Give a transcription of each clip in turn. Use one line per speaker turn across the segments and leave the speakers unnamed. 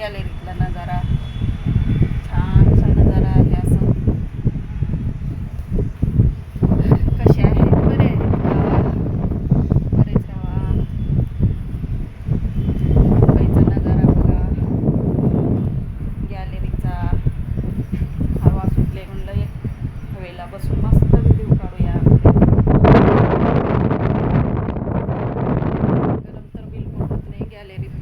गॅलरीतला नजारा. छानसा नजारा आहे असं. कसे आहे बरे बरेच हवा मुंबईचा नजारा बघा. गॅलरीचा हवा सुटले म्हणलं हवेला बसून मस्त व्हिडिओ काढूया. गरम तर बिलकुल होत नाही. गॅलरीत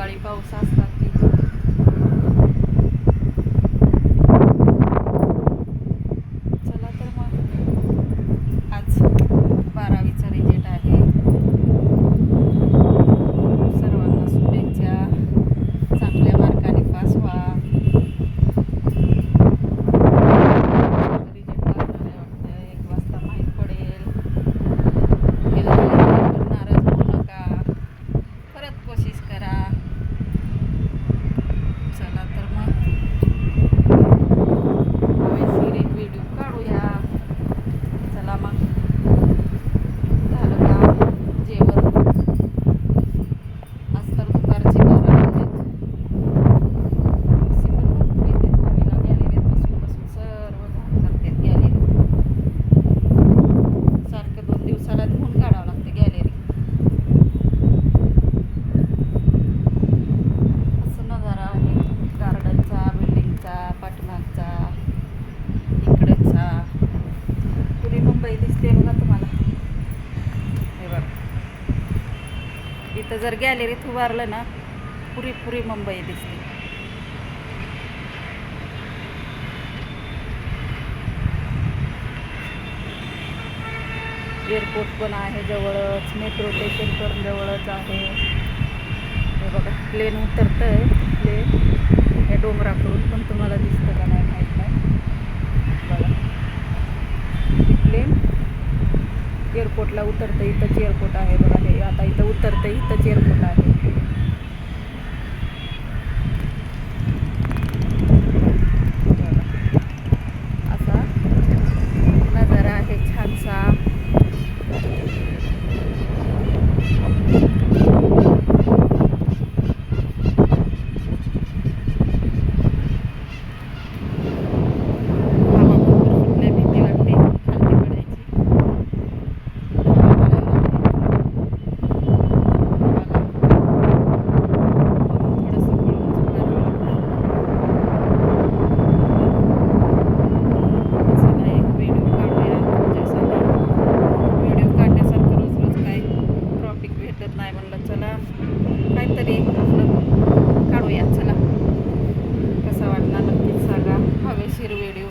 अवकाळी पाऊस असतात चला तर मग. आज बारावीच रिजेक्ट आहे सर्वांना शुभेच्छा चांगल्या मार्काने पास व्हा रिजेक्ट लागणार आहे वाटतं एक वाजता माहीत पडेल गेलं तर नाराज होऊ नका परत कोशिश करा चला तर मग हवेशीर एक व्हिडिओ काढूया चला मग झालं का जेवण आज तर दुपारची बारा वाजलेत सी पण भरपूर येते हवेला गॅलरीत बसून बसून सर्व घाण करतात गॅलरी सारखं दोन दिवसाला धुवून काढावं लागते गॅलरी असं नजारा आहे गार्डनचा बिल्डिंगचा पाठीमागचा इकडेचा पुरी मुंबई दिसते बघा तुम्हाला हे बघा इथं जर गॅलरीत उभारलं ना पुरी पुरी मुंबई दिसते. एअरपोर्ट पण आहे जवळच मेट्रो स्टेशन पण जवळच आहे. हे बघा प्लेन उतरतं आहे प्लेन या डोंगराकडून पण तुम्हाला दिसतं का नाही माहीत नाही. बघा. प्लेन एअरपोर्टला उतरतं इथंच एअरपोर्ट आहे बघा. आता इथं उतरतं इथं चेअर आहे बघा. असा नजारा आहे छानसा हवा भरपूर सुटल्या भीती वाटते खालती पडायची हवा मला थोडंसं वळून उभारावं लागतं. चला एक व्हिडिओ काढूया तुमच्यासाठी व्हिडिओ काढण्यासारखं रोज रोज काही टॉपिक भेटत नाही म्हणलं चला काहीतरी आपलं काढूया चला कसा वाटला नक्कीच सांगा हवेशीर व्हिडिओ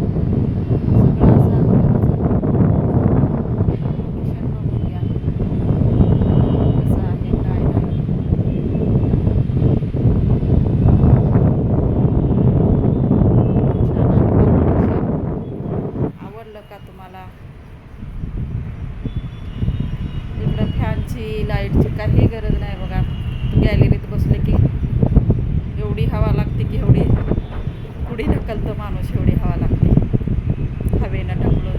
सगळं असं लोकेशन बघून घ्या कसं आहे काय नाही छान आहे लोकेशन आवडलं का तुम्हाला इकडं फॅनची लाईटची काही गरज नाही बघा. गॅलरीत बसले की एवढी हवा लागते की एवढी पुढे ढकलतं माणूस एवढी हवा लागते. हवेनं ढकलवलं